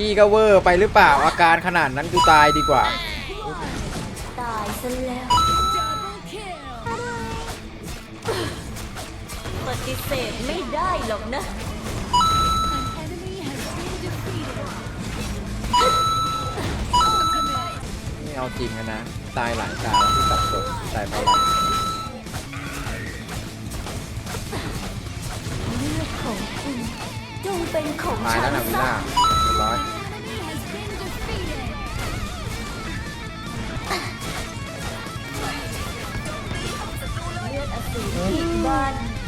พี่ก็เวอร์ไปหรือเปล่าอาการขนาดนั้นกูตายดีกว่า ตายซะแล้วปฏิเสธไม่ได้หรอกนะ ไม่เอาจริงอะนะ ตายหลายตาแล้วที่สับสนตายเพราะอะไรเลือดของคุณจงเป็นของตายฉัแล้วนนะวิซะ ล่าเรียบร้อย เลื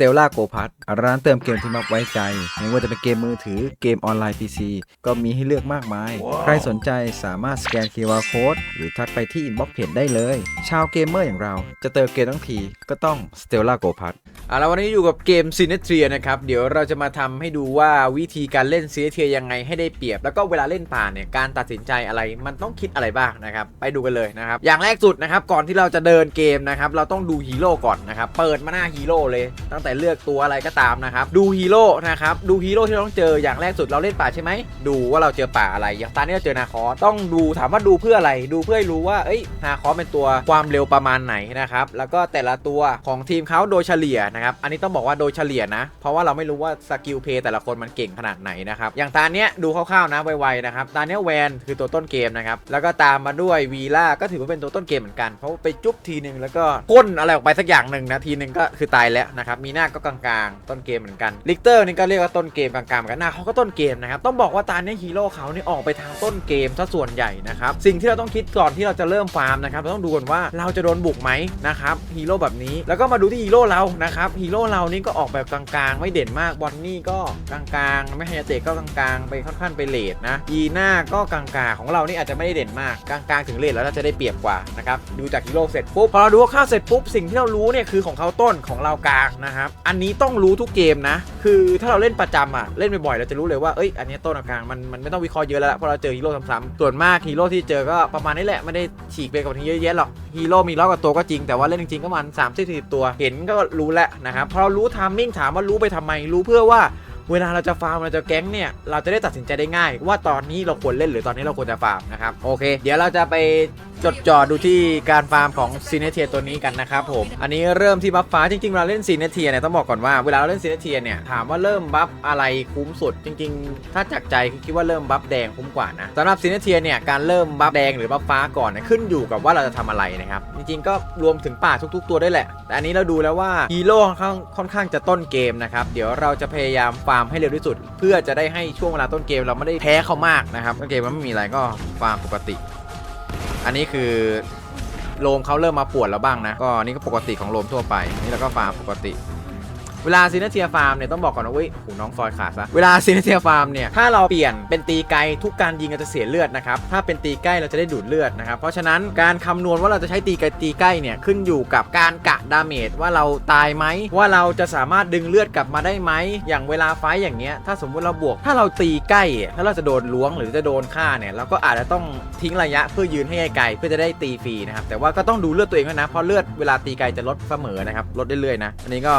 t e l l a g o p a s ร้านเติมเกมที่มักไว้ใจ ไม่ว่าจะเป็นเกมมือถือเกมออนไลน์ PC ก็มีให้เลือกมากมายใครสนใจสามารถสแกน QR Code หรือทักไปที่อินบ็อกเพจได้เลย ชาวเกมเมอร์อย่างเรา จะเติมเกมทั้งทีก็ต้อง s t e l l a g o p a s อะแล้ววันนี้อยู่กับเกมซีเนเทียนะครับ เดี๋ยวเราจะมาทำให้ดูว่าวิธีการเล่นซีเนเทียยังไงให้ได้เปรียบ แล้วก็เวลาเล่นป่าเนี่ยการตัดสินใจอะไรมันต้องคิดอะไรบ้างนะครับไปดูกันเลยนะครับอย่างแรกสุดนะครับก่อนที่เราจะเดินเกมนะครับเราต้องดูฮีโร่ก่อนนะครับเปิดมาหน้าฮีโร่เลยตั้งแต่เลือกตัวอะไรก็ตามนะครับ ดูฮีโร่นะครับ ดูฮีโร่ที่เราต้องเจออย่างแรกสุดเราเล่นป่าใช่ไหม ดูว่าเราเจอป่าอะไรอย่างตอนนี้เราเจอนาคอต้องดูถามว่าดูเพื่ออะไร ดูเพื่อให้รู้ว่าเอ้ยนาคอเป็นตัวความเร็วประมาณไหนนะครับ แล้วก็แต่ละตัวของทีมเขาโดยเฉลี่ยนะครับ อันนี้ต้องบอกว่าโดยเฉลี่ยนะ เพราะว่าเราไม่รู้ว่าสกิลเพย์แต่ละคนมันเก่งขนาดไหนนะครับ อย่างตาเนี้ยดูคร่าวๆนะไวๆนะครับ ตาเนี้ยแวนคือตัวต้นเกมนะครับ แล้วก็ตามมาด้วยวีล่าก็ถือว่าเป็นตัวต้นเกมเหมือนกัน เพราะไปจุ๊บทีหนึ่งแล้วก็พ่นอะไรออกไปสักอย่างหนึ่งนะทีหนึ่งก็คือตายแล้วนะครับ มีน้าก็กลางๆ ต้นเกมเหมือนกัน ลิกเตอร์นี่ก็เรียกว่าต้นเกมกลางๆเหมือนกันน้าเขาก็ต้นเกมนะครับ ต้องบอกว่าตาเนี้ยฮีโร่เขานี่ออกไปทางต้นเกมซะส่วนใหญ่นะครับ สิ่งที่เราต้องคิดก่อนที่เราจะเริ่มฟาร์มนะครับเราต้องดูก่อนว่าเราจะโดนบุกไหมนะครับฮีโร่แบบนี้ แล้วก็มาดูที่ฮีโร่เรานะครับฮีโร่เรานี่ก็ออกแบบกลางๆ ไม่เด่นมากบอนนี่ก็กลางๆ ไม่ไฮยาเตะก็กลางๆ ไปค่อนข้างไปเลดนะยีน่าก็กลางๆของเรานี่อาจจะไม่ได้เด่นมากกลางๆถึงเลดแล้วเราจะได้เปรียบกว่านะครับดูจากฮีโร่เสร็จปุ๊บพอเราดูข้าวเสร็จปุ๊บสิ่งที่เรารู้เนี่ยคือของเขาต้นของเรากลางนะครับอันนี้ต้องรู้ทุกเกมนะ คือถ้าเราเล่นประจำอะเล่นบ่อยๆเราจะรู้เลยว่าเอ้ยอันนี้ต้นกับกลางมันมันไม่ต้องวิเคราะห์เยอะแล้วเพราะเราเจอฮีโร่ซ้ำๆส่วนมากฮีโร่ที่เจอก็ประมาณนี้แหละไม่ได้ฉีกไปกับทีเยอะแยะหรอกฮีโร่มีร้อยกว่าตัวก็จริงแต่ว่าเล่นจริงๆก็ประมัน3 0 40ตัวเห็นก็รู้แล้วนะครับพอเรารู้ทามมิ่งถามว่ารู้ไปทำไมรู้เพื่อว่าเวลาเราจะฟาร์มเราจะแก๊งเนี่ยเราจะได้ตัดสินใจได้ง่าย ว่าตอนนี้เราควรเล่นหรือตอนนี้เราควรจะฟาร์มนะครับโอเค เดี๋ยวเราจะไป จดจ่อดูที่การฟาร์มของซีเนเทียตัวนี้กันนะครับผม อันนี้เริ่มที่บัฟฟ้าจริงๆเราเล่นซีเนเทียเนี่ยต้องบอกก่อนว่าเวลาเราเล่นซีเนเทียเนี่ยถามว่าเริ่มบัฟอะไรคุ้มสุด จริง ๆ ถ้าจากใจคิดว่าเริ่มบัฟแดงคุ้มกว่านะสำหรับซีเนเทียเนี่ยการเริ่มบัฟแดงหรือบัฟฟ้าก่อนเนี่ยขึ้นอยู่กับว่าเราจะทำอะไรนะครับจริงๆก็รวมถึงป่าทุก ๆ ตัวได้แหละ แต่อันนี้เราดูแล้วว่าฮีโร่ค่อนข้างค่อนข้างจะต้นเกมนะครับเดี๋ยวเราจะพยายามฟาร์มให้เร็วที่สุด เพื่อจะได้ให้ช่วงเวลาต้นเกมเราไม่ได้แพ้เขามากนะครับต้นเกมมันไม่มีอะไรก็ฟาร์มปกติ อันนี้คือโลมเขาเริ่มมาปวดแล้วบ้างนะ ก็นี่ก็ปกติของโลมทั่วไป นี่เราก็ฟาร์มปกติ เวลาซีเนเทียฟาร์มเนี่ยต้องบอกก่อนนะเว้ยโหน้องฟอยขาดซะเวลาซีเนเทียฟาร์มเนี่ยถ้าเราเปลี่ยนเป็นตีไกลทุกการยิงเราจะเสียเลือดนะครับถ้าเป็นตีใกล้เราจะได้ดูดเลือดนะครับเพราะฉะนั้นการคำนวณว่าเราจะใช้ตีไกลตีใกล้เนี่ยขึ้นอยู่กับการกะดาเมจว่าเราตายไหมว่าเราจะสามารถดึงเลือดกลับมาได้ไหมอย่างเวลาไฟอย่างเงี้ยถ้าสมมุติเราบวก ถ้าเราตีใกล้ถ้าเราจะโดนล้วงหรือจะโดนฆ่าเนี่ยเราก็อาจจะต้องทิ้งระยะเพื่อยืนให้ไกลๆเพื่อจะได้ตีฟรีนะครับแต่ว่าก็ต้องดูเลือดตัวเองด้วยนะเพราะเลือดเวลาตีไกลจะลดเสมอนะครับลดเรื่อยๆนะอันนี้ก็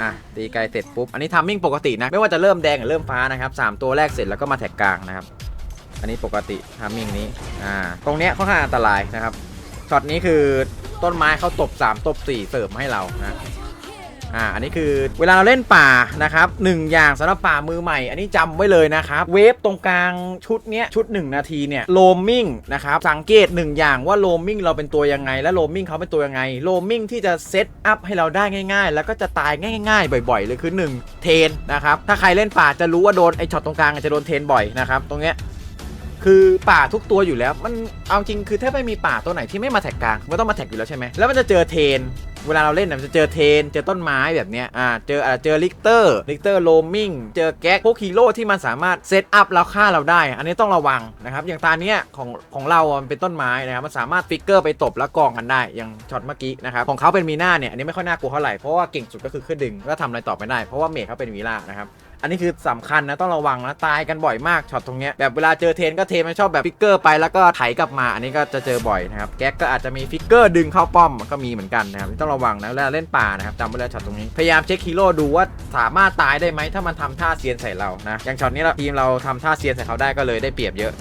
อะตีไกลเสร็จปุ๊บ อันนี้ทัมมิ่งปกตินะ ไม่ว่าจะเริ่มแดงหรือเริ่มฟ้านะครับสามตัวแรกเสร็จแล้วก็มาแท็กกลางนะครับ อันนี้ปกติทัมมิ่งนี้ อ่า ตรงเนี้ยค่อนข้างอันตรายนะครับ ช็อตนี้คือต้นไม้เขาตบ 3 ตบ 4 เสิร์ฟมให้เรานะ อ่าอันนี้คือเวลาเราเล่นป่านะครับหนึ่งอย่างสำหรับป่ามือใหม่ อันนี้จำไว้เลยนะครับ เวฟตรงกลางชุดเนี้ยชุด 1 นาทีเนี่ยโลมมิ่งนะครับสังเกต 1 อย่างว่าโลมมิ่งเราเป็นตัวยังไง และโลมมิ่งเขาเป็นตัวยังไงโลมมิ่งที่จะเซตอัพให้เราได้ง่าย ๆ แล้วก็จะตายง่าย ๆ บ่อยๆเลยคือ 1 เทนนะครับถ้าใครเล่นป่าจะรู้ว่าโดนไอช็อตตรงกลางจะโดนเทนบ่อยนะครับตรงเนี้ย คือป่าทุกตัวอยู่แล้ว มันเอาจริงคือถ้าไม่มีป่าตัวไหนที่ไม่มาแท็กกลางมันต้องมาแท็กอยู่แล้วใช่ไหมแล้วมันจะเจอเทน เวลาเราเล่นน่ะมันจะเจอเทน เจอต้นไม้แบบเนี้ยอ่าเจออ่าเจอลิกเตอร์ลิกเตอร์โลมิงเจอแก๊กพวกฮีโร่ที่มันสามารถเซตอัพแล้วฆ่าเราได้ อันนี้ต้องระวังนะครับอย่างตาเนี้ยของของเราอะมันเป็นต้นไม้นะครับมันสามารถฟิกเกอร์ไปตบแล้วกองกันได้อย่างช็อตเมื่อกี้นะครับของเขาเป็นมีหน้าเนี่ยอันนี้ไม่ค่อยน่ากลัวเท่าไหร่เพราะว่าเก่งสุดก็คือขึ้นดึงก็ทำอะไรต่อไม่ได้เพราะว่าเมทเขาเป็นวีล่านะครับ อันนี้คือสำคัญนะต้องระวังนะตายกันบ่อยมากช็อตตรงเนี้ยแบบเวลาเจอเทนก็เทนมันชอบแบบฟิกเกอร์ไปแล้วก็ไถกลับมา อันนี้ก็จะเจอบ่อยนะครับแก๊กก็อาจจะมีฟิกเกอร์ดึงเข้าป้อมก็มีเหมือนกันนะครับต้องระวังนะเวลาเล่นป่านะครับจำไว้เลยช็อตตรงนี้พยายามเช็คฮีโร่ดูว่าสามารถตายได้ไหมถ้ามันทำท่าเซียนใส่เรานะอย่างช็อตนี้เราทีมเราทำท่าเซียนใส่เขาได้ก็เลยได้เปรียบเยอะ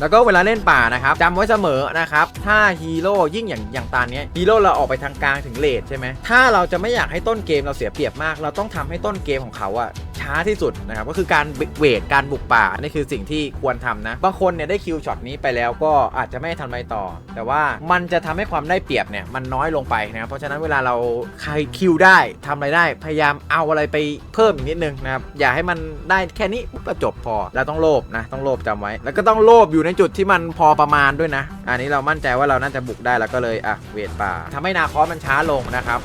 แล้วก็เวลาเล่นป่านะครับจำไว้เสมอนะครับถ้าฮีโร่ยิ่งอย่างอย่างตาเนี้ยฮีโร่เราออกไปทางกลางถึงเลดใช่ไหมถ้าเราจะไม่อยากให้ต้นเกมเราเสียเปรียบมาก เราต้องทำให้ต้นเกมของเขาอะ ช้าที่สุดนะครับก็คือการเวทการบุกป่านี่คือสิ่งที่ควรทำนะ บางคนเนี่ยได้คิวช็อตนี้ไปแล้วก็อาจจะไม่ทันไปต่อ แต่ว่ามันจะทำให้ความได้เปรียบเนี่ยมันน้อยลงไปนะครับเพราะฉะนั้นเวลาเราใครคิวได้ทำอะไรได้พยายามเอาอะไรไปเพิ่มอีกนิดนึงนะครับอย่าให้มันได้แค่นี้ปุ๊บก็จบพอแล้วต้องโลภนะต้องโลภจำไว้ แล้วก็ต้องโลภอยู่ในจุดที่มันพอประมาณด้วยนะ อันนี้เรามั่นใจว่าเราน่าจะบุกได้แล้วก็เลยอะเวทป่าทำให้นาคอสมันช้าลงนะครับ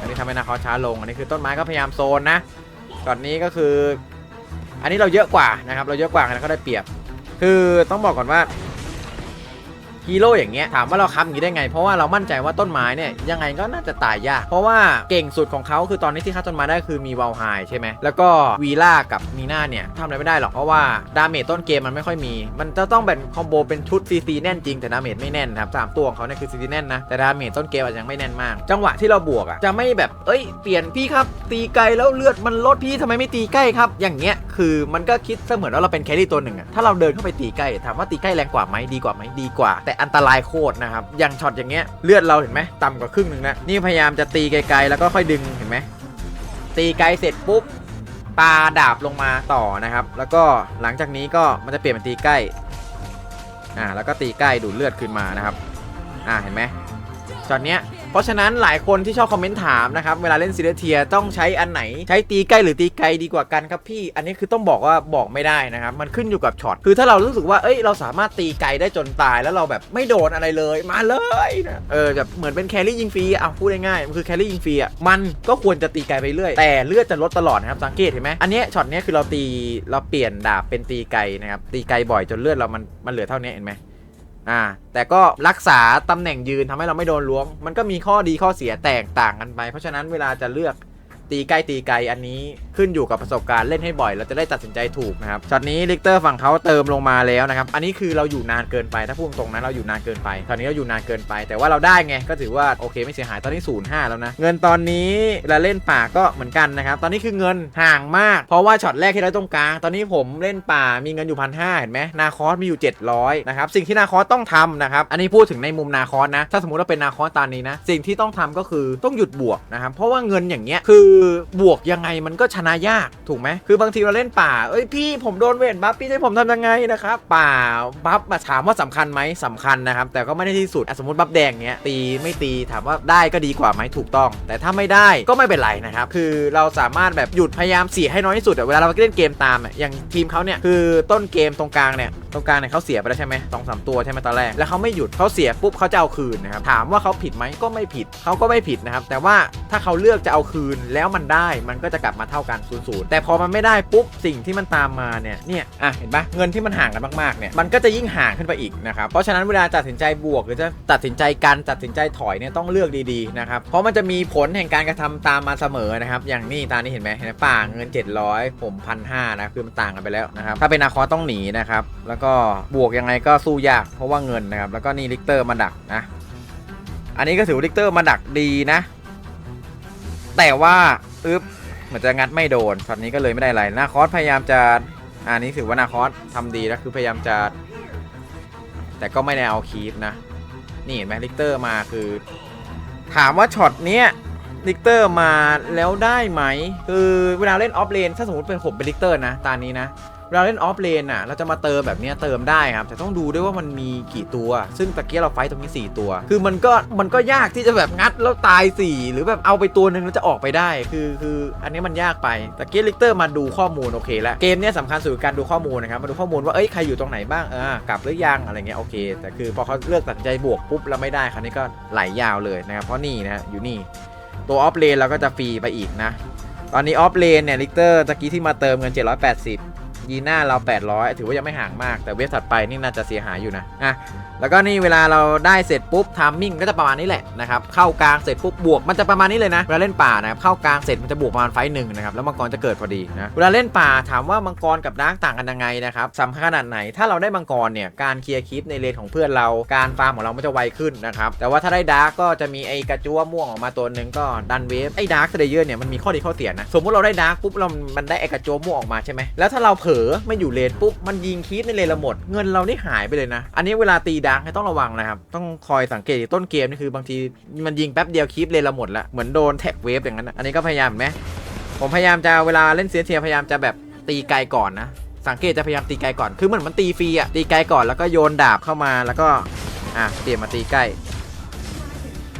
อันนี้ทำให้นาคอสช้าลง อันนี้คือต้นไม้ก็พยายามโซนนะ่อนนี้ก็คือ อันนี้เราเยอะกว่านะครับ เราเยอะกว่ากันก็ได้เปรียบ คือต้องบอกก่อนว่า ฮีโร่อย่างเงี้ยถามว่าเราค้ำอย่างนี้ได้ไง เพราะว่าเรามั่นใจว่าต้นไม้เนี่ยยังไงก็น่าจะตายยาก เพราะว่าเก่งสุดของเขาคือตอนนี้ที่ฆ่าต้นไม้ได้คือมีวาลไฮใช่ไหมแล้วก็วีล่ากับมีน่าเนี่ยทำอะไรไม่ได้หรอกเพราะว่าดาเมจต้นเกมมันไม่ค่อยมี มันจะต้องเป็นคอมโบเป็นชุดซีซีแน่นจริงแต่ดาเมจไม่แน่นครับสามตัวของเขาเนี่ยคือซีซีแน่นนะแต่ดาเมจต้นเกมอาจจะยังไม่แน่นมาก จังหวะที่เราบวกอะจะไม่แบบเอ้ยเปลี่ยนพี่ครับตีไกลแล้วเลือดมันลดพี่ทำไมไม่ตีใกล้ครับอย่างเงี้ย คือมันก็คิดเสมือนว่าเราเป็นแครี่ตัวหนึ่งอะถ้าเราเดินเข้าไปตีใกล้ถามว่าตีใกล้แรงกว่าไหมดีกว่าไหมดีกว่า แต่อันตรายโคตรนะครับอย่างช็อตอย่างเงี้ยเลือดเราเห็นไหมต่ำกว่าครึ่งหนึ่งนะนี่พยายามจะตีไกลๆแล้วก็ค่อยดึงเห็นไหมตีไกลเสร็จปุ๊บปาดาบลงมาต่อนะครับ แล้วก็หลังจากนี้ก็มันจะเปลี่ยนเป็นตีใกล้อ่าแล้วก็ตีใกล้ดูดเลือดขึ้นมานะครับอ่าเห็นไหมช็อตเนี้ย เพราะฉะนั้นหลายคนที่ชอบคอมเมนต์ถามนะครับเวลาเล่นซีเรเทียต้องใช้อันไหนใช้ตีใกล้หรือตีไกลดีกว่ากันครับพี่ อันนี้คือต้องบอกว่าบอกไม่ได้นะครับมันขึ้นอยู่กับช็อตคือถ้าเรารู้สึกว่าเอ้ยเราสามารถตีไกลได้จนตายแล้วเราแบบไม่โดนอะไรเลยมาเลยนะเออแบบเหมือนเป็นแครี่ยิงฟรีอะพูดง่ายๆมันคือแครี่ยิงฟรีอะมันก็ควรจะตีไกลไปเรื่อยแต่เลือดจะลดตลอดนะครับสังเกตเห็นไหมอันนี้ช็อตเนี้ยคือเราตีเราเปลี่ยนดาบเป็นตีไกลนะครับตีไกลบ่อยจนเลือดเรามันมันเหลือเท่านี้เห็นไหม อ่าแต่ก็รักษาตำแหน่งยืนทำให้เราไม่โดนล้วง มันก็มีข้อดีข้อเสียแตกต่างกันไป เพราะฉะนั้นเวลาจะเลือก ตีใกล้ตีไกลอันนี้ขึ้นอยู่กับประสบการณ์เล่นให้บ่อย เราจะได้ตัดสินใจถูกนะครับช็อตนี้ลิกเตอร์ฝั่งเขาเติมลงมาแล้วนะครับอันนี้คือเราอยู่นานเกินไปถ้าพูดตรงๆนเราอยู่นานเกินไปตอนนี้เราอยู่นานเกินไป แต่ว่าเราได้ไงก็ถือว่าโอเคไม่เสียหายตอนนี้ศูนย์ห้าแล้วนะเงินตอนนี้เวลาเล่นป่าก็เหมือนกันนะครับตอนนี้คือเงินห่างมาก เพราะว่าช็อตแรกที่เราตรงกลาง ตอนนี้ผมเล่นป่ามีเงินอยู่พันห้าเห็นไหมนาคอสมีอยู่ 700นะครับสิ่งที่นาคอสต้องทำนะครับอันนี้พูดถึงในมุมนาคอสนะถ้าสมมติว่าเป็นนาคอสตอนนี้นะสิ่งที่ต้องทำก็คือต้องหยุดบวกนะครับเพราะว่าเงินอย่างเงี้ยคือบวกยังไงมันก็ชนะยากถูกไหมคือบางทีเราเล่นป่าเอ้ยพี่ผมโดนเวทบัฟพี่ให้ผมทำยังไงนะครับป่าบัฟมาถามว่าสำคัญไหมสำคัญนะครับ แต่ก็ไม่ได้ที่สุดสมมติบัฟแดงเงี้ยตีไม่ตีถามว่าได้ก็ดีกว่าไหมถูกต้อง แต่ถ้าไม่ได้ก็ไม่เป็นไรนะครับ คือเราสามารถแบบหยุดพยายามเสียให้น้อยที่สุดเวลาเราเล่นเกมตามอย่างทีมเขาเนี่ยคือต้นเกมตรงกลางเนี่ยตรงกลางเนี่ยเขาเสียไปแล้วใช่ไหมสองสามตัวใช่ไหมตอนแรกแล้วเขาไม่หยุดเขาเสียปุ๊บเขาจะเอาคืนนะครับถามว่าเขาผิดไหมก็ไม่ผิดเขาก็ไม่ผิดนะครับแต่ว่าถ้าเขาเลือกจะเอาคืนแล้วมันได้มันก็จะกลับมาเท่ากันศูนย์ศูนย์แต่พอมันไม่ได้ปุ๊บสิ่งที่มันตามมาเนี่ยเนี่ยอะเห็นปะเงินที่มันห่างกันมากๆเนี่ยมันก็จะยิ่งห่างขึ้นไปอีกนะครับเพราะฉะนั้นเวลาตัดสินใจบวก หรือจะตัดสินใจกันตัดสินใจถอยเนี่ยต้องเลือกดีๆนะครับเพราะมันจะมีผลแห่งการกระทำตามมาเสมอนะครับอย่างนี่ตานี้เห็นไหมเห็นป่าเงิน 700 ผมพันห้านะคือมันต่างกันไปแล้วนะครับถ้าเป็นนาคอต้องหนีนะครับแล้วก็บวกยังไงก็สู้ยากเพราะว่าเงินนะครับแล้วก็นี่ลิกเตอร์มาดักนะอันนี้ก็ถือลิกเตอร์มาดักดีนะ แต่ว่าอึ๊บเหมือนจะงัดไม่โดนช็อตนี้ก็เลยไม่ได้อะไรนาคอสพยายามจะอันนี้ถือว่านาคอสทำดีแล้วคือพยายามจะ แต่ก็ไม่ได้เอาคีฟนะ นี่เห็นไหมลิกเตอร์มาคือ ถามว่าช็อตเนี้ยลิกเตอร์มาแล้วได้ไหม คือเวลาเล่นออฟเลนถ้าสมมติเป็นผมเป็นลิกเตอร์นะตานี้นะ เวลาเล่นออฟเลนอะเราจะมาเติมแบบนี้เติมได้ครับแต่ต้องดูด้วยว่ามันมีกี่ตัว ซึ่งตะเกียเราไฟตรงนี้ 4 ตัว คือมันก็มันก็ยากที่จะแบบงัดแล้วตาย 4 หรือแบบเอาไปตัวหนึ่งแล้วจะออกไปได้ คือคืออันนี้มันยากไปตะเกียลิกเตอร์มาดูข้อมูลโอเคแล้วเกมเนี้ยสำคัญสุดการดูข้อมูลนะครับมาดูข้อมูลว่าเอ้ยใครอยู่ตรงไหนบ้างเออกลับหรือยังอะไรเงี้ยโอเค แต่คือพอเขาเลือกตัดใจบวกปุ๊บแล้วไม่ได้คราวนี้ก็ไหลยาวเลยนะครับเพราะนี่นะฮะอยู่นี่ตัวออฟเลนเราก็จะฟรีไปอีกนะตอนนี้ออฟเลนเนี่ยลิกเตอร์ตะกี้ที่มาเติมเงิน780 ยีน่าเรา 800 ถือว่ายังไม่ห่างมาก แต่เวฟถัดไปนี่น่าจะเสียหายอยู่นะอะแล้วก็นี่เวลาเราได้เสร็จปุ๊บทามมิ่งก็จะประมาณนี้แหละนะครับเข้ากลางเสร็จปุ๊บบวกมันจะประมาณนี้เลยนะเวลาเล่นป่านะครับเข้ากลางเสร็จมันจะบวกประมาณไฟหนึ่งนะครับแล้วมังกรจะเกิดพอดีนะเวลาเล่นป่าถามว่ามังกรกับดาร์กต่างกันยังไงนะครับสำคัญขนาดไหนถ้าเราได้มังกรเนี่ยการเคลียร์คลิปในเลนของเพื่อนเราการฟาร์มของเรามันจะไวขึ้นนะครับแต่ว่าถ้าได้ดาร์กก็จะมีไอ้กระจัวม่วงออกมาตัวหนึ่งก็ดันเวฟไอ้ดาร์กเซเยอร์เนี่ยมันมีข้อดีข้อเสียนะสมมติเราได้ดาร์กปุ๊บเรามันได้ไอกระจัวม่วงออกมาใช่ไหมแล้วถ้าเราเผลอไม่อยู่เลนปุ๊บมันยิงคลิปในเลนเราหมด เงินเรานี่หายไปเลยนะ อันนี้เวลาตีดาร์กให้ต้องระวังนะครับต้องคอยสังเกตต้นเกมนี่คือบางทีมันยิงแป๊บเดียวคลิปเลนเราหมดละเหมือนโดนแท็กเวฟอย่างนั้นอันนี้ก็พยายามไหมผมพยายามจะเวลาเล่นเซียนเทียพยายามจะแบบตีไกลก่อนนะ สังเกตจะพยายามตีไกลก่อนคือเหมือนมันตีฟรีอะตีไกลก่อนแล้วก็โยนดาบเข้ามาแล้วก็อะเปลี่ยนมาตีใกล้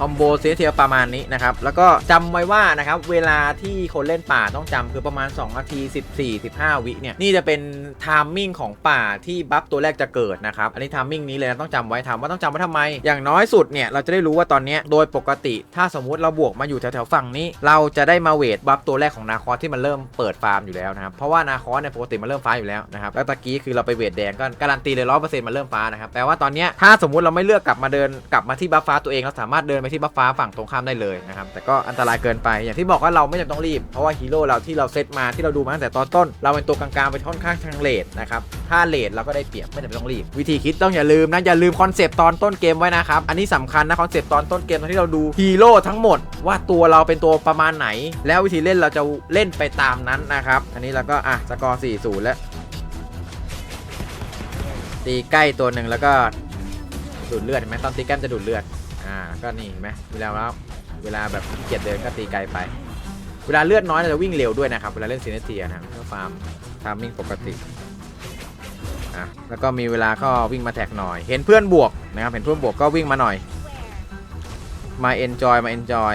คอมโบเซเทียประมาณนี้นะครับ แล้วก็จำไว้ว่านะครับเวลาที่คนเล่นป่าต้องจำคือประมาณ2นาที14 15 วิเนี่ยนี่จะเป็นไทามมิ่งของป่าที่บัฟตัวแรกจะเกิดนะครับอันนี้ไทามมิ่งนี้เลยนะต้องจำไว้ถามว่าต้องจำไว้ทำไม อย่างน้อยสุดเนี่ยเราจะได้รู้ว่าตอนนี้โดยปกติถ้าสมมุติเราบวกมาอยู่แถวๆฝั่งนี้ เราจะได้มาเวทบัฟตัวแรกของนาคอสที่มันเริ่มเปิดฟาร์มอยู่แล้วนะครับเพราะว่านาคอสเนี่ยปกติมันเริ่มฟ้าอยู่แล้วนะครับแล้วตะกี้คือเราไปเวทแดงก็การันตีเลยร้อยเปอร์เซ็นต์มันเริ่มฟ้านะครับแปลว่าตอนนี้ถ้าสมมุติเราไม่เลือกกลับมาเดินกลับมาที่บัฟฟ้าตัวเองเราสามารถเดินไปที่บัฟฟ้าฝั่งตรงข้ามได้เลยนะครับแต่ก็อันตรายเกินไปอย่างที่บอกว่าเราไม่จำต้องรีบเพราะว่าฮีโร่เราที่เราเซตมาที่เราดูมาตั้งแต่ตอนต้น เราเป็นตัวกลางๆไปค่อนข้างทางเลดนะครับถ้าเลดเราก็ได้เปรียบไม่จำเป็นต้องรีบ วิธีคิดต้องอย่าลืมนะอย่าลืมคอนเซปต์ตอนต้นเกมไว้นะครับอันนี้สำคัญนะคอนเซปต์ตอนต้นเกมตอนที่เราดูฮีโร่ทั้งหมด ว่าตัวเราเป็นตัวประมาณไหน แล้ววิธีเล่นเราจะเล่นไปตามนั้นนะครับอันนี้เราก็อะสกอร์4-0แล้วตีใกล้ตัวหนึ่งแล้วก็ดูดเลือดเห็นไหมตอนตีแก้มจะดูดเลือด อ่าก็นี่เห็นไหมเวลาแล้วเวลาแบบเกียดเดินก็ตีไกลไป เวลาเลือดน้อยเราจะวิ่งเร็วด้วยนะครับ เวลาเล่นซีเนเทียนะครับก็ฟาร์มทามมิ่งปกติอะแล้วก็มีเวลาก็วิ่งมาแท็กหน่อย เห็นเพื่อนบวกนะครับเห็นเพื่อนบวกก็วิ่งมาหน่อยมาเอนจอยมาเอนจอย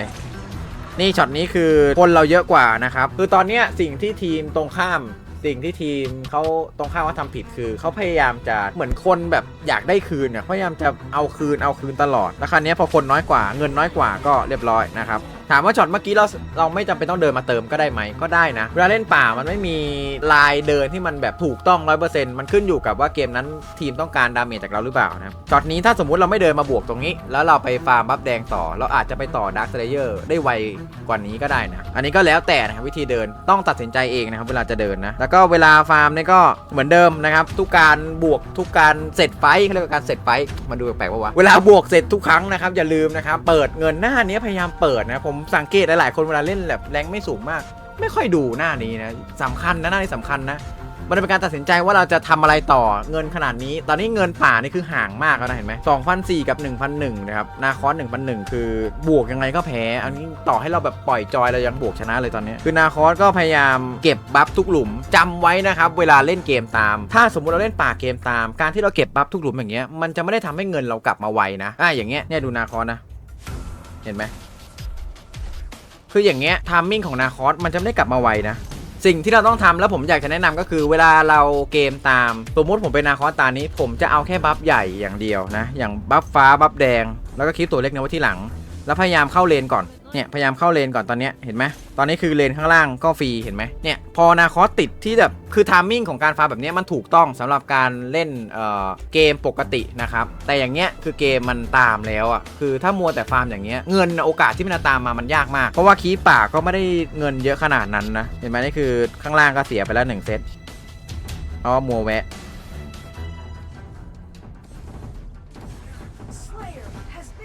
นี่ช็อตนี้คือคนเราเยอะกว่านะครับ คือตอนเนี้ยสิ่งที่ทีมตรงข้าม สิ่งที่ทีมเขาตรงข้ามว่าทำผิดคือเขาพยายามจะเหมือนคนแบบอยากได้คืนเนี่ยพยายามจะเอาคืนเอาคืนตลอดแล้วคราวนี้พอคนน้อยกว่าเงินน้อยกว่าก็เรียบร้อยนะครับถามว่าช็อตเมื่อกี้เราเราไม่จำเป็นต้องเดินมาเติมก็ได้ไหมก็ได้นะ เวลาเล่นป่ามันไม่มีลายเดินที่มันแบบถูกต้องร้อยเปอร์เซ็นต์มันขึ้นอยู่กับว่าเกมนั้นทีมต้องการดาเมจจากเราหรือเปล่านะช็อตนี้ถ้าสมมุติเราไม่เดินมาบวกตรงนี้ แล้วเราไปฟาร์มบัฟแดงต่อ เราอาจจะไปต่อดาร์คเซเลเยอร์ได้ไวกว่านี้ก็ได้นะ อันนี้ก็แล้วแต่นะครับวิธีเดินต้องตัดสินใจเองนะครับเวลาจะเดินนะ แล้วก็เวลาฟาร์มเนี่ยก็เหมือนเดิมนะครับทุกการบวกทุกการเสร็จไฟเขาเรียกว่าการเสร็จไฟมันดูแปลกๆว่าวะเวลาบวกเสร็จทุกครั้งนะครับอย่าลืมนะครับเปิดเงินหน้านี้พยายามเปิดนะผมสังเกตหลายๆคนเวลาเล่นแบบแรงไม่สูงมาก ไม่ค่อยดูหน้านี้นะสำคัญนะหน้านี้สำคัญนะมันเป็นการตัดสินใจว่าเราจะทำอะไรต่อเงินขนาดนี้ ตอนนี้เงินป่านี่คือห่างมากแล้วนะเห็นไหม2,004กับ 1,001นะครับ นาคอส1,001 คือบวกยังไงก็แพ้ อันนี้ต่อให้เราแบบปล่อยจอยเรายังบวกชนะเลยตอนนี้ คือนาคอสก็พยายามเก็บบัฟทุกหลุมจำไว้นะครับ เวลาเล่นเกมตาม ถ้าสมมุติเราเล่นป่าเกมตาม การที่เราเก็บบัฟทุกหลุมอย่างเงี้ย มันจะไม่ได้ทำให้เงินเรากลับมาไวนะ อะอย่างเงี้ย เนี่ยดูนาคอสนะ เห็นไหม คืออย่างเงี้ยทามมิ่งของนาคอสมันจะไม่ได้กลับมาไวนะสิ่งที่เราต้องทำแล้วผมอยากจะแนะนำก็คือเวลาเราเกมตามสมมติผมเป็นนาคอสตานี้ ผมจะเอาแค่บัฟใหญ่อย่างเดียวนะ อย่างบัฟฟ้าบัฟแดง แล้วก็คลิปตัวเล็กเนี่ยไว้ที่หลัง แล้วพยายามเข้าเลนก่อน เนี่ยพยายามเข้าเลนก่อนตอนนี้เห็นไหมตอนนี้คือเลนข้างล่างก็ฟรีเห็นไหมเนี่ยพอนาคอสติดที่แบบคือทามมิ่งของการฟาร์แบบนี้มันถูกต้องสำหรับการเล่นเอ่อเกมปกตินะครับแต่อย่างเงี้ยคือเกมมันตามแล้วอะคือถ้ามัวแต่ฟาร์มอย่างเงี้ยเงินโอกาสที่มันจะตามมามันยากมาก เพราะว่าคีป่าก็ไม่ได้เงินเยอะขนาดนั้นนะเห็นไหมนี่คือข้างล่างก็เสียไปแล้วหนึ่งเซตเพราะว่ามัวแวะ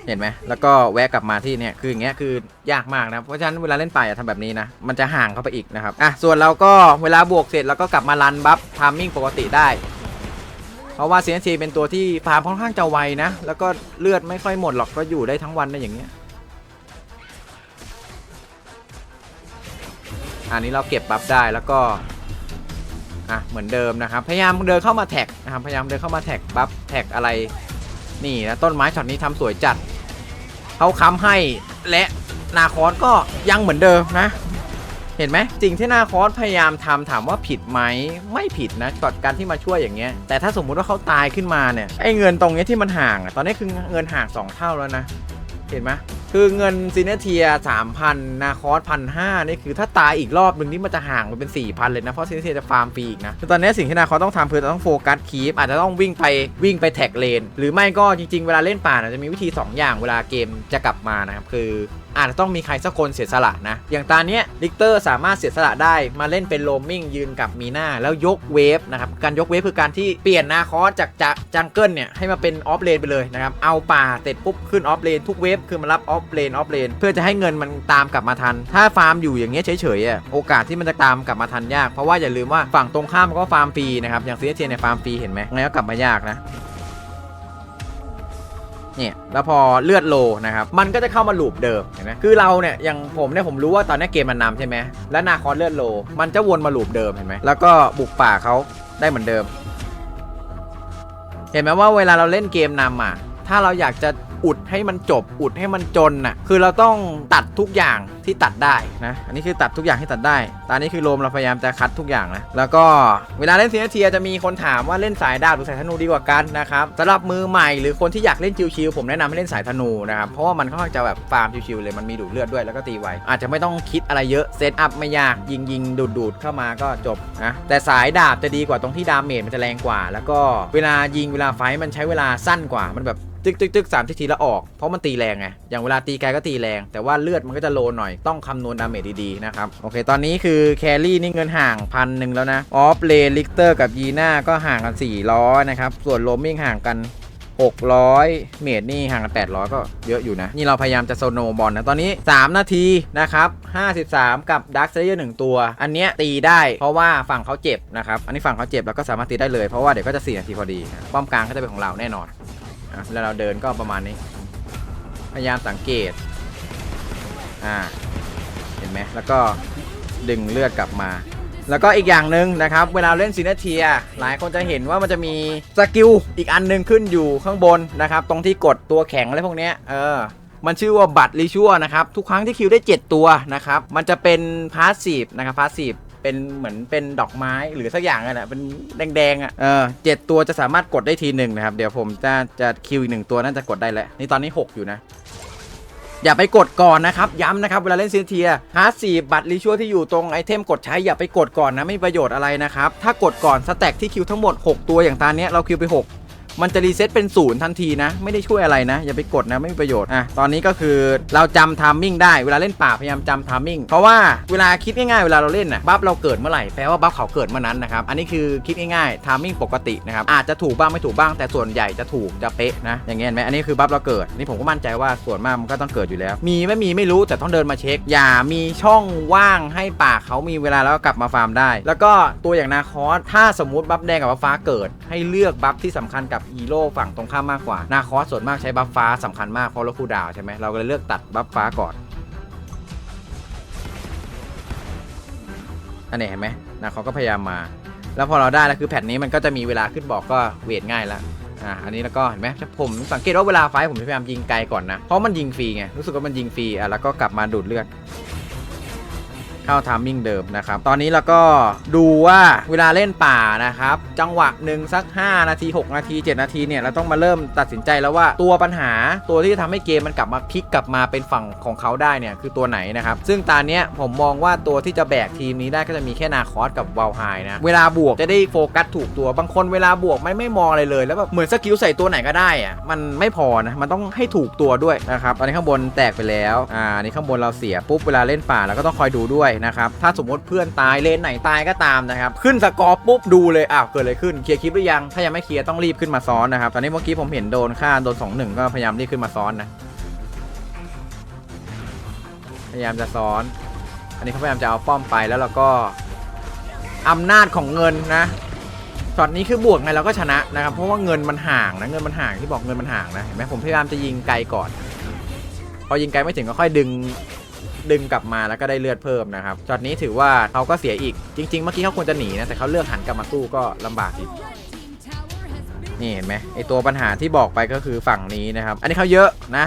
เห็นไหมแล้วก็แวะกลับมาที่เนี่ยคืออย่างเงี้ยคือยากมากนะเพราะฉะนั้นเวลาเล่นป่าอย่าทำแบบนี้นะมันจะห่างเข้าไปอีกนะครับอะส่วนเราก็เวลาบวกเสร็จเราก็กลับมารันบัฟทามมิ่งปกติได้ เพราะว่า CNC เป็นตัวที่ฟาร์มค่อนข้างจะไวนะ แล้วก็เลือดไม่ค่อยหมดหรอกก็อยู่ได้ทั้งวันได้อย่างเงี้ยอันนี้เราเก็บบัฟได้แล้วก็อะเหมือนเดิมนะครับพยายามเดินเข้ามาแท็กนะครับพยายามเดินเข้ามาแท็กบัฟแท็กอะไรนี่นะต้นไม้ช็อตนี้ทำสวยจัด เขาค้ำให้และนาคอสก็ยังเหมือนเดิมนะ เห็นไหมสิ่งที่นาคอสพยายามทำถามว่าผิดไหมไม่ผิดนะกอดการที่มาช่วยอย่างเงี้ยแต่ถ้าสมมุติว่าเขาตายขึ้นมาเนี่ยไอ้เงินตรงเนี้ยที่มันห่างอะตอนนี้คือเงินห่างสองเท่าแล้วนะ เห็นไหมคือเงินซีเนเทีย3,000นาคอสพันห้านี่คือถ้าตายอีกรอบหนึ่งนี่มันจะห่างไปเป็น4,000เลยนะ เพราะซีเนเทียจะฟาร์มฟรีอีกนะตอนนี้สิ่งที่นาคอสต้องทำคือต้องโฟกัสคีปอาจจะต้องวิ่งไปวิ่งไปแท็กเลน หรือไม่ก็จริง ๆ เวลาเล่นป่าจะมีวิธี 2 อย่างเวลาเกมจะกลับมานะครับคืออาจจะต้องมีใครสักคนเสียสละนะ อย่างตอนเนี้ยลิกเตอร์สามารถเสียสละได้มาเล่นเป็นโรมิงยืนกับมีหน้าแล้วยกเวฟนะครับ การยกเวฟคือการที่เปลี่ยนนาคอสจากจากจังเกิลเนี่ยให้มาเป็นออฟเลนไปเลยนะครับ เอาป่าเสร็จปุ๊บขึ้นออฟเลนทุกเวฟคือมารับออฟเลนออฟเลนเพื่อจะให้เงินมันตามกลับมาทัน ถ้าฟาร์มอยู่อย่างเงี้ยเฉยๆอะโอกาสที่มันจะตามกลับมาทันยากเพราะว่าอย่าลืมว่าฝั่งตรงข้ามมันก็ฟาร์มฟรีนะครับอย่างซีเอเทียเนี่ยฟาร์มฟรีเห็นไหมงั้นก็กลับมายากนะเนี่ยแล้วพอเลือดโลนะครับ มันก็จะเข้ามาลูปเดิมเห็นไหมคือเราเนี่ยอย่างผมเนี่ยผมรู้ว่าตอนนี้เกมมันนำใช่ไหมและนาคอนเลือดโล มันจะวนมาลูปเดิมเห็นไหมแล้วก็บุกป่าเขาได้เหมือนเดิม เห็นไหมว่าเวลาเราเล่นเกมนำอะถ้าเราอยากจะ อุดให้มันจบ อุดให้มันจนน่ะ คือเราต้องตัดทุกอย่างที่ตัดได้นะ อันนี้คือตัดทุกอย่างที่ตัดได้ ตอนนี้คือโรมเราพยายามจะคัดทุกอย่างนะ แล้วก็เวลาเล่นซีเทียจะมีคนถามว่าเล่นสายดาบหรือสายธนูดีกว่ากันนะครับสำหรับมือใหม่หรือคนที่อยากเล่นชิวๆผมแนะนำให้เล่นสายธนูนะครับ เพราะว่ามันค่อนข้างจะแบบฟาร์มชิวๆเลย มันมีดูดเลือดด้วยแล้วก็ตีไว อาจจะไม่ต้องคิดอะไรเยอะ เซตอัพไม่ยาก ยิงยิงดูดดูดเข้ามาก็จบนะ แต่สายดาบจะดีกว่าตรงที่ดาเมจมันจะแรงกว่า แล้วก็เวลายิงเวลาไฟมันใช้เวลาสั้นกว่า มันแบบ ตึกตึกตึกสามทีแล้วออก เพราะมันตีแรงไง อย่างเวลาตีไกลก็ตีแรง แต่ว่าเลือดมันก็จะโลหน่อย ต้องคำนวณดาเมจดีๆนะครับ โอเค ตอนนี้คือแครี่นี่เงินห่างพันหนึ่งแล้วนะ ออฟเลนลิกเตอร์กับยีน่าก็ห่างกัน 400 นะครับ ส่วนโรมมิ่งห่างกัน600 เมตรนี่ห่างกัน 800 ก็เยอะอยู่นะ นี่เราพยายามจะโซโนบอลนะ ตอนนี้ 3 นาทีนะครับ 53 กับดักเซเยอร์หนึ่งตัว อันเนี้ยตีได้เพราะว่าฝั่งเขาเจ็บนะครับ อันนี้ฝั่งเขาเจ็บแล้วก็สามารถตีได้เลย เพราะว่าเดี๋ยวก็จะ 4 นาทีพอดี ป้อมกลางก็จะเป็นของเราแน่นอน อะแล้วเราเดินก็ประมาณนี้ พยายามสังเกต อ่า เห็นไหมแล้วก็ดึงเลือดกลับมา แล้วก็อีกอย่างหนึ่งนะครับ เวลาเล่นซีเนเทีย หลายคนจะเห็นว่ามันจะมีสกิลอีกอันหนึงขึ้นอยู่ข้างบนนะครับ ตรงที่กดตัวแข็งอะไรพวกนี้เออมันชื่อว่าบัตรรีชัวนะครับ ทุกครั้งที่คิวได้ 7 ตัวนะครับ มันจะเป็นพาสซีฟนะครับพาสซีฟ เป็นเหมือนเป็นดอกไม้หรือสักอย่างนั่นะเป็นแดงๆอะเออเจ็ดตัวจะสามารถกดได้ทีหนึ่งนะครับ เดี๋ยวผมจะจะคิวอีกหนึ่งตัวน่าจะกดได้แล้วนี่ตอนนี้ 6 อยู่นะอย่าไปกดก่อนนะครับ ย้ำนะครับ เวลาเล่นซีเทียฮาร์ดสีบัตรรีชัวที่อยู่ตรงไอเทมกดใช้อย่าไปกดก่อนนะ ไม่มีประโยชน์อะไรนะครับ ถ้ากดก่อนสแต็กที่คิวทั้งหมด 6 ตัวอย่างตาเนี้ยเราคิวไป 6 มันจะรีเซ็ตเป็นศูนย์ทันทีนะ ไม่ได้ช่วยอะไรนะ อย่าไปกดนะไม่มีประโยชน์อะตอนนี้ก็คือเราจำทามมิ่งได้เวลาเล่นป่าพยายามจำทามมิ่งเพราะว่าเวลาคิดง่ายๆเวลาเราเล่นน่ะบัฟเราเกิดเมื่อไหร่แปลว่าบัฟเขาเกิดเมื่อนั้นนะครับอันนี้คือคิดง่ายๆทามมิ่งปกตินะครับอาจจะถูกบ้างไม่ถูกบ้างแต่ส่วนใหญ่จะถูกจะเป๊ะนะอย่างเงี้ยเห็นไหมอันนี้คือบัฟเราเกิดนี่ผมก็มั่นใจว่าส่วนมากมันก็ต้องเกิดอยู่แล้ว มีไม่มีไม่รู้แต่ต้องเดินมาเช็ค อย่ามีช่องว่างให้ป่าเขามีเวลาแล้วก็กลับมาฟาร์มได้ แล้วก็ตัวอย่างนาคอสถ้าสมมติบัฟแดงกับบัฟฟ้าเกิด ให้เลือกบัฟที่สำคัญกับฮีโร่ฝั่งตรงข้ามมากกว่า นาคอสส่วนมากใช้บัฟฟ้าสำคัญมากเพราะลดคูลดาวใช่ไหมเราก็เลยเลือกตัดบัฟฟ้าก่อนอันนี้เห็นไหมนาคอสก็พยายามมา แล้วพอเราได้แล้วคือแผ่นนี้มันก็จะมีเวลาขึ้นบอกก็เวทง่ายแล้วอ่าอันนี้แล้วก็เห็นไหมผมสังเกตว่าเวลาไฟผมพยายามยิงไกลก่อนนะ เพราะมันยิงฟรีไงรู้สึกว่ามันยิงฟรีอะแล้วก็กลับมาดูดเลือด เข้าทามมิ่งเดิมนะครับ ตอนนี้เราก็ดูว่าเวลาเล่นป่านะครับ จังหวะหนึ่งสัก 5 นาที 6 นาที 7 นาทีเนี่ยเราต้องมาเริ่มตัดสินใจแล้วว่าตัวปัญหาตัวที่จะทำให้เกมมันกลับมาพลิกกลับมาเป็นฝั่งของเขาได้เนี่ยคือตัวไหนนะครับ ซึ่งตอนเนี้ยผมมองว่าตัวที่จะแบกทีมนี้ได้ก็จะมีแค่นาคอสกับวาลไฮนะเวลาบวกจะได้โฟกัสถูกตัวบางคนเวลาบวกไม่ไม่มองอะไรเลย แล้วแบบเหมือนสกิลใส่ตัวไหนก็ได้อะมันไม่พอนะมันต้องให้ถูกตัวด้วยนะครับตอนนี้ข้างบนแตกไปแล้วอ่าอันนี่ข้างบนเราเสียปุ๊บเวลาเล่นป่าเราก็ต้องคอยดูด้วยนะครับ ถ้าสมมติเพื่อนตายเลนไหนตายก็ตามนะครับ ขึ้นสกอร์ปุ๊บดูเลยอ้าวเกิดอะไรขึ้นเคลียร์คลิปหรือยังถ้ายังไม่เคลียร์ต้องรีบขึ้นมาซ้อนนะครับตอนนี้เมื่อกี้ผมเห็นโดนฆ่าโดน2 1ก็พยายามรีบขึ้นมาซ้อนนะพยายามจะซ้อน อันนี้เขาพยายามจะเอาป้อมไปแล้วเราก็อำนาจของเงินนะช็อตนี้คือบวกไงเราก็ชนะนะครับเพราะว่าเงินมันห่างนะเงินมันห่างที่บอกเงินมันห่างนะเห็นไหมผมพยายามจะยิงไกลก่อน พอยิงไกลไม่ถึงก็ค่อยดึง ดึงกลับมาแล้วก็ได้เลือดเพิ่มนะครับช็อตนี้ถือว่าเขาก็เสียอีกจริงๆเมื่อกี้เขาควรจะหนีนะแต่เขาเลือกหันกลับมาสู้ก็ลำบากอีกนี่เห็นไหมไอตัวปัญหาที่บอกไปก็คือฝั่งนี้นะครับ อันนี้เขาเยอะนะ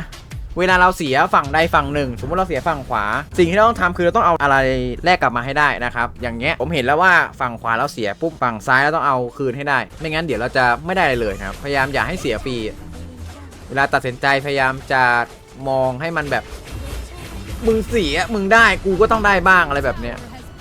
เวลาเราเสียฝั่งใดฝั่งหนึ่ง สมมติเราเสียฝั่งขวา สิ่งที่เราต้องทำคือเราต้องเอาอะไรแลกกลับมาให้ได้นะครับ อย่างเงี้ยผมเห็นแล้วว่าฝั่งขวาเราเสียปุ๊บฝั่งซ้ายเราต้องเอาคืนให้ได้ ไม่งั้นเดี๋ยวเราจะไม่ได้อะไรเลยนะครับ พยายามอย่าให้เสียฟรี เวลาตัดสินใจพยายามจะมองให้มันแบบ มึงเสียมึงได้กูก็ต้องได้บ้างอะไรแบบเนี้ย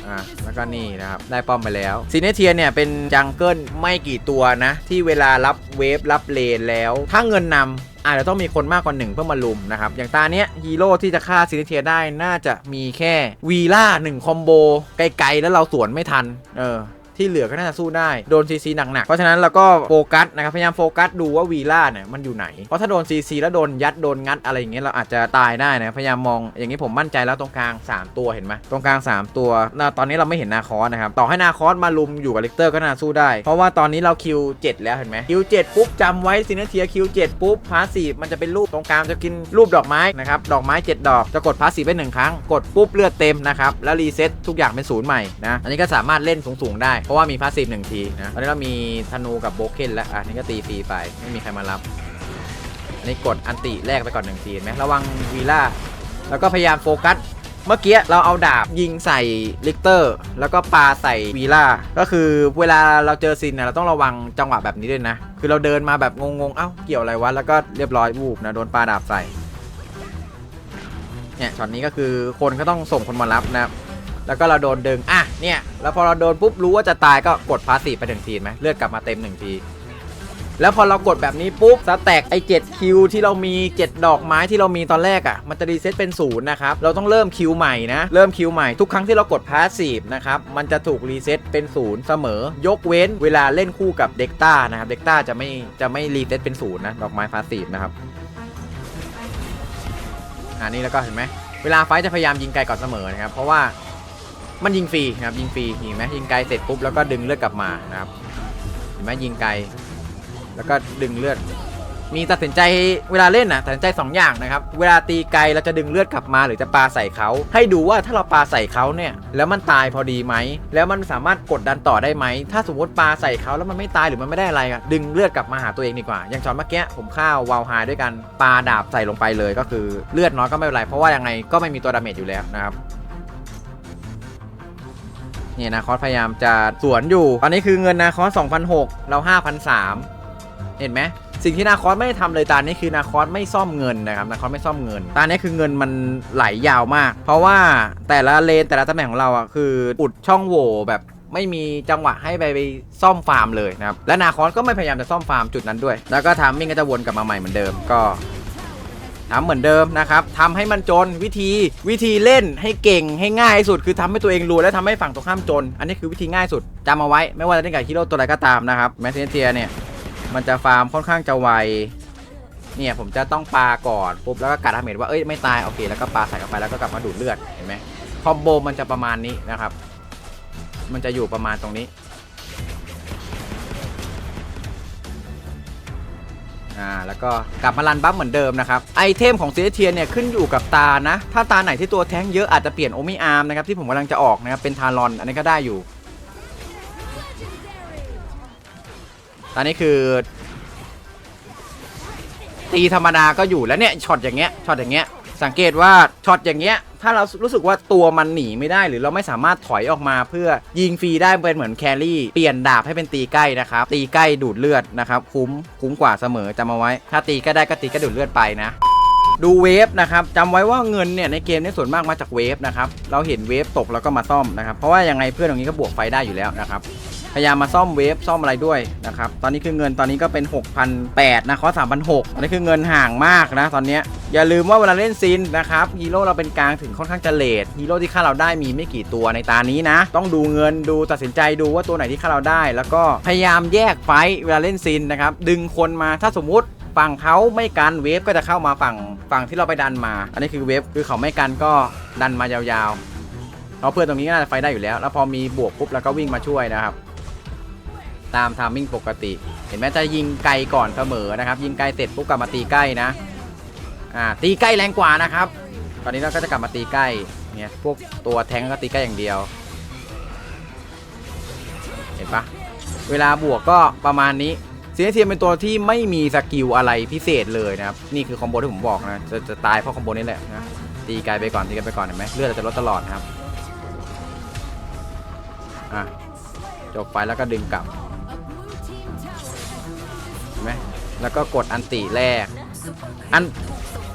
อะแล้วก็นี่นะครับ ได้ป้อมไปแล้วซีเนเทียเนี่ยเป็นจังเกิลไม่กี่ตัวนะ ที่เวลารับเวฟรับเลนแล้ว ถ้าเงินนำอาจจะต้องมีคนมากกว่าหนึ่งเพื่อมาลุมนะครับ อย่างตาเนี้ยฮีโร่ที่จะฆ่าซีเนเทียได้น่าจะมีแค่วีล่าหนึ่งคอมโบไกลๆแล้วเราสวนไม่ทัน เออ ที่เหลือก็น่าจะสู้ได้โดนซีซีหนักๆเพราะฉะนั้นเราก็โฟกัสนะครับพยายามโฟกัสดูว่าวีล่าเนี่ยมันอยู่ไหนเพราะถ้าโดนซีซีแล้วโดนยัดโดนงัดอะไรอย่างเงี้ยเราอาจจะตายได้นะพยายามมองอย่างนี้ผมมั่นใจแล้วตรงกลาง 3 ตัวเห็นไหมตรงกลาง 3 ตัวนะตอนนี้เราไม่เห็นนาคอสนะครับต่อให้นาคอสมาลุมอยู่กับลิกเตอร์ก็น่าสู้ได้ เพราะว่าตอนนี้เราคิว 7 แล้วเห็นไหมคิว 7 ปุ๊บจำไว้ซินเนเทียคิว 7 ปุ๊บพาสีมันจะเป็นรูปตรงกลางจะกินรูปดอกไม้นะครับดอกไม้ 7 ดอกจะกดพาสีไปหนึ่งครั้งกดปุ๊บเลือดเต็มนะครับแล้วรีเซ็ตทุกอย่างเป็นศูนย์ใหม่นะอันนี้ก็สามารถเล่นสูงๆได้ราะว่ามีพาสซีฟหนึ่งทีนะตอนนี้เรามีธนูกับโบเคนแล้วอะนี่ก็ตีฟรีไปไม่มีใครมารับอันนี้กดอันติแรกไปก่อนหนึ่งทีเห็นไหมระวังวีล่าแล้วก็พยายามโฟกัสเมื่อกี้เราเอาดาบยิงใส่ลิกเตอร์ แล้วก็ปาใส่วีล่าก็คือเวลาเราเจอซินเนี่ยเราต้องระวังจังหวะแบบนี้ด้วยนะ คือเราเดินมาแบบงงๆ เอ้าเกี่ยวอะไรวะ แล้วก็เรียบร้อยวูบนะโดนปาดาบใส่เนี่ยช็อตนี้ก็คือคนก็ต้องส่งคนมารับนะครับ แล้วก็เราโดนดึง อะ เนี่ย แล้วพอเราโดนปุ๊บรู้ว่าจะตายก็กดพาสีไปหนึ่งทีไหมเลือดกลับมาเต็มหนึ่งที แล้วพอเรากดแบบนี้ปุ๊บสแต็กไอ้7คิวที่เรามี7ดอกไม้ที่เรามีตอนแรกอะ่ะ มันจะรีเซ็ตเป็นศูนย์นะครับ เราต้องเริ่มคิวใหม่นะ เริ่มคิวใหม่ทุกครั้งที่เรากดพาสซีฟนะครับ มันจะถูกรีเซ็ตเป็นศูนย์เสมอ ยกเว้นเวลาเล่นคู่กับเด็กต้านะครับ เด็กต้าจะไม่จะไม่รีเซ็ตเป็นศูนย์นะ ดอกไม้พาสซีฟนะครับ อันนี้แล้วก็เห็นไหมเวลาไฟจะพยายามยิงไกลก่อนเสมอนะครับ เพราะว่า มันยิงฟรีนะครับยิงฟรีเห็นไหมยิงไกลเสร็จปุ๊บแล้วก็ดึงเลือดกลับมานะครับเห็นไหมยิงไกล แล้วก็ดึงเลือด มีตัดสินใจเวลาเล่นนะตัดสินใจ 2 อย่างนะครับเวลาตีไกลเราจะดึงเลือดกลับมา หรือจะปาใส่เขาให้ดูว่าถ้าเราปาใส่เขาเนี่ยแล้วมันตายพอดีไหมแล้วมันสามารถกดดันต่อได้ไหมถ้าสมมติปาใส่เขาแล้วมันไม่ตายหรือมันไม่ได้อะไรอะดึงเลือดกลับมาหาตัวเองดีกว่า อย่างช็อตเมื่อกี้ผมฆ่าวาลไฮด้วยกันปาดาบใส่ลงไปเลยก็คือเลือดน้อยก็ไม่เป็นไรเพราะว่ายังไงก็ไม่มีตัวดาเมจอยู่แล้วนะครับ เนี่ยนาคอสพยายามจะสวนอยู่ ตอนนี้คือเงินนาคอส2,006 เรา 5,003 เห็นไหมสิ่งที่นาคอสไม่ได้ทำเลยตานี้คือนาคอสไม่ซ่อมเงินนะครับนาคอสไม่ซ่อมเงินตานี้คือเงินมันไหลยาวมาก เพราะว่าแต่ละเลนแต่ละตำแหน่งของเราอะคืออุดช่องโหว่แบบไม่มีจังหวะให้ไปไปซ่อมฟาร์มเลยนะครับและนาคอสก็ไม่พยายามจะซ่อมฟาร์มจุดนั้นด้วย แล้วก็ทามมิ่งก็จะวนกลับมาใหม่เหมือนเดิมก็ ทำเหมือนเดิมนะครับทำให้มันจนวิธีวิธีเล่นให้เก่งให้ง่ายที่สุด คือทำให้ตัวเองรวยและทำให้ฝั่งตรงข้ามจน อันนี้คือวิธีง่ายสุดจำเอาไว้ไม่ว่าจะเล่นกับฮีโร่ตัวใดก็ตามนะครับแมสเซนเทียเนี่ยมันจะฟาร์มค่อนข้างจะไวเนี่ยผมจะต้องปาก่อนปุ๊บแล้วก็กัดดาเมจว่าเอ้ยไม่ตายโอเคแล้วก็ปาใส่เข้าไปแล้วก็กลับมาดูดเลือดเห็นไหมคอมโบมันจะประมาณนี้นะครับ มันจะอยู่ประมาณตรงนี้ อ่าแล้วก็กลับมารันบัฟเหมือนเดิมนะครับไอเทมของเซเทียเนี่ยขึ้นอยู่กับตานะ ถ้าตาไหนที่ตัวแท้งเยอะอาจจะเปลี่ยนโอมิอาร์มนะครับที่ผมกำลังจะออกนะครับเป็นทารอนอันนี้ก็ได้อยู่ ตอนนี้คือ ตีธรรมดาก็อยู่แล้วเนี่ยช็อตอย่างเงี้ยช็อตอย่างเงี้ย สังเกตว่าช็อตอย่างเงี้ยถ้าเรารู้สึกว่าตัวมันหนีไม่ได้ หรือเราไม่สามารถถอยออกมาเพื่อยิงฟรีได้เป็นเหมือนแครี่เปลี่ยนดาบให้เป็นตีใกล้นะครับ ตีใกล้ดูดเลือดนะครับคุ้มคุ้มกว่าเสมอจำเอาไว้ ถ้าตีใก็ได้ก็ตีใก็ดูดเลือดไปนะดูเวฟนะครับจำไว้ว่าเงินเนี่ยในเกมนี้ส่วนมากมาจากเวฟนะครับ เราเห็นเวฟตกแล้วก็มาซ่อมนะครับ เพราะว่ายังไงเพื่อนตรงนี้ก็บวกไฟได้อยู่แล้วนะครับ พยายามมาซ่อมเวฟซ่อมอะไรด้วยนะครับ ตอนนี้คือเงินตอนนี้ก็เป็น 6,800นะคอส3,600อันนี้คือเงินห่างมากนะตอนนี้อย่าลืมว่าเวลาเล่นซินนะครับฮีโร่เราเป็นกลางถึงค่อนข้างจะเลทฮีโร่ที่ฆ่าเราได้มีไม่กี่ตัวในตานี้นะ ต้องดูเงินดูตัดสินใจดูว่าตัวไหนที่ฆ่าเราได้ แล้วก็พยายามแยกไฟเวลาเล่นซินนะครับดึงคนมาถ้าสมมุติฝั่งเขาไม่กันเวฟก็จะเข้ามาฝั่งฝั่งที่เราไปดันมา อันนี้คือเวฟคือเขาไม่กันก็ดันมายาวๆเราเพื่อนตรงนี้ก็น่าจะไฟได้อยู่แล้ว แล้วพอมีบวกปุ๊บแล้วก็วิ่งมาช่วยนะครับ ตามทามมิ่งปกติ เห็นไหมจะยิงไกลก่อนเสมอนะครับ ยิงไกลเสร็จปุ๊บกลับมาตีใกล้นะอ่าตีใกล้แรงกว่านะครับ ตอนนี้เราก็จะกลับมาตีใกล้เนี่ยพวกตัวแทงก็ตีใกล้อย่างเดียว เห็นปะเวลาบวกก็ประมาณนี้เซีเนเทียเป็นตัวที่ไม่มีสกิลอะไรพิเศษเลยนะครับนี่คือคอมโบที่ผมบอกนะจะจะตายเพราะคอมโบนี้แหละนะตีไกลไปก่อนตีกันไปก่อนเห็นไหมเลือดจะลดตลอดนะครับอะจบไปแล้วก็ดึงกลับ แล้วก็กดอันติแรก อัน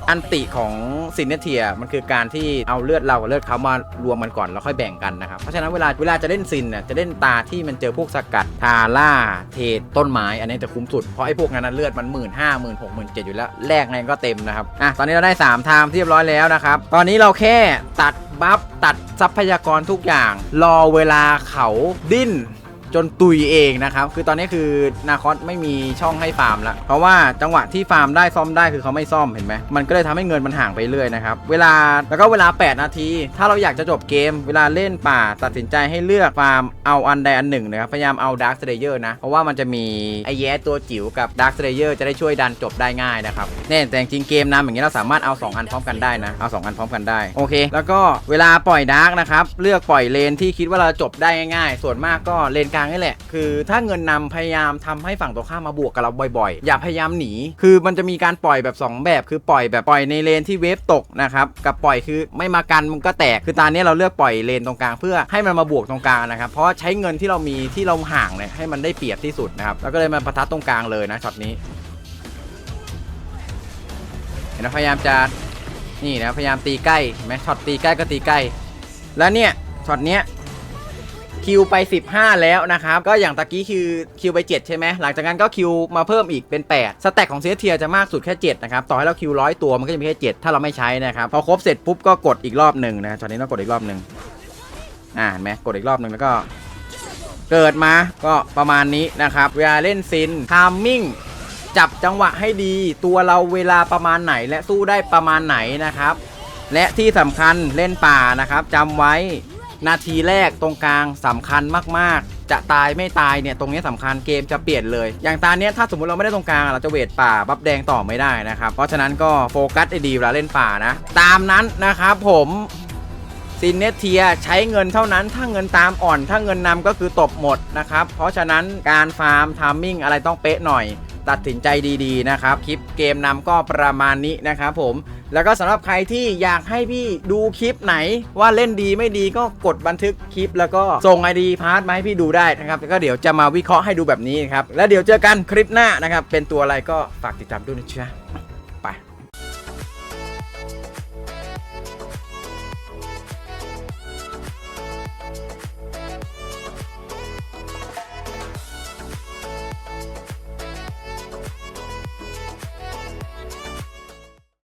อันติของซินเนเทียมันคือการที่เอาเลือดเรากับเลือดเขามารวมกันก่อนแล้วค่อยแบ่งกันนะครับ เพราะฉะนั้นเวลาเวลาจะเล่นซินเนี่ยจะเล่นตาที่มันเจอพวกสกัดทาร่าเทรดต้นไม้อันนี้จะคุ้มสุด เพราะไอ้พวกนั้นเลือดมันหมื่นห้าหมื่นหกหมื่นเจ็ดอยู่แล้วแลกไงก็เต็มนะครับอะตอนนี้เราได้3ไทม์ที่เรียบร้อยแล้วนะครับตอนนี้เราแค่ตัดบัฟตัดทรัพยากรทุกอย่าง รอเวลาเขาดิ้น จนตุยเองนะครับ คือตอนนี้คือนาคอสไม่มีช่องให้ฟาร์มแล้วเพราะว่าจังหวะที่ฟาร์มได้ซ่อมได้คือเขาไม่ซ่อมเห็นไหมมันก็เลยทำให้เงินมันห่างไปเรื่อยนะครับ เวลาแล้วก็เวลา 8 นาที ถ้าเราอยากจะจบเกม เวลาเล่นป่าตัดสินใจให้เลือกฟาร์มเอาอันใดอันหนึ่งนะครับ พยายามเอาดาร์คสเ l เยอร์นะ เพราะว่ามันจะมีไอแย้ตัวจิ๋วกับดาร์คสเ l เยอร์จะได้ช่วยดันจบได้ง่ายนะครับเนี่ยแต่จริงเกมนะอย่างนี้เราสามารถเอา 2 อันพร้อมกันได้นะ เอา 2 อันพร้อมกันได้ โอเค แล้วก็เวลาปล่อยดาร์กนะครับ เลือกปล่อยเลนที่คิดว่าเราจบได้ง่ายๆ ส่วนมากก็เลนกลางนี่แหละ คือถ้าเงินนำพยายามทำให้ฝั่งตรงข้ามมาบวกกับเราบ่อยๆ อย่าพยายามหนี คือมันจะมีการปล่อยแบบ 2 แบบคือปล่อยแบบปล่อยในเลนที่เวฟตกนะครับกับปล่อยคือไม่มากันมันก็แตกคือตอนนี้เราเลือกปล่อยเลนตรงกลางเพื่อให้มันมาบวกตรงกลางนะครับเพราะใช้เงินที่เรามีที่เราห่างเนี่ยให้มันได้เปรียบที่สุดนะครับแล้วก็เลยมาประทัดตรงกลางเลยนะช็อตนี้เห็นไหมพยายามจะนี่นะพยายามตีใกล้ไหมช็อตตีใกล้ก็ตีใกล้ แล้วเนี่ยช็อตเนี้ย คิวไป 15 แล้วนะครับ ก็อย่างตะกี้คือคิวไป 7 ใช่ไหมหลังจากนั้นก็คิวมาเพิ่มอีกเป็น 8 สแต็กของเซเทียจะมากสุดแค่ 7 นะครับ ต่อให้เราคิวร้อยตัวมันก็จะมีแค่ 7 ถ้าเราไม่ใช้นะครับ พอครบเสร็จปุ๊บก็กดอีกรอบหนึ่งนะช็อตนี้ต้องกดอีกรอบหนึ่งอ่าเห็นไหมกดอีกรอบหนึ่งแล้วก็ เกิดมาก็ประมาณนี้นะครับเวลาเล่นซินทามมิ่งจับจังหวะให้ดีตัวเราเวลาประมาณไหนและสู้ได้ประมาณไหนนะครับ และที่สำคัญเล่นป่านะครับจำไว้ นาทีแรกตรงกลางสำคัญมากๆ จะตายไม่ตายเนี่ยตรงนี้สำคัญเกมจะเปลี่ยนเลย อย่างตาเนี้ยถ้าสมมติเราไม่ได้ตรงกลางเราจะเวทป่าบัฟแดงต่อไม่ได้นะครับ เพราะฉะนั้นก็โฟกัสให้ดีเวลาเล่นป่านะ ตามนั้นนะครับผมซินเนเทียใช้เงินเท่านั้น ถ้าเงินตามอ่อน ถ้าเงินนำก็คือตบหมดนะครับ เพราะฉะนั้นการฟาร์มทามมิ่งอะไรต้องเป๊ะหน่อย ตัดสินใจดีๆนะครับคลิปเกมนำก็ประมาณนี้นะครับผมแล้วก็สำหรับใครที่อยากให้พี่ดูคลิปไหน ว่าเล่นดีไม่ดีก็กดบันทึกคลิป แล้วก็ส่งไอดีพาร์ทมาให้พี่ดูได้นะครับแล้วก็เดี๋ยวจะมาวิเคราะห์ให้ดูแบบนี้ครับแล้วเดี๋ยวเจอกันคลิปหน้านะครับเป็นตัวอะไรก็ฝากติดตามด้วยนะจ๊ะ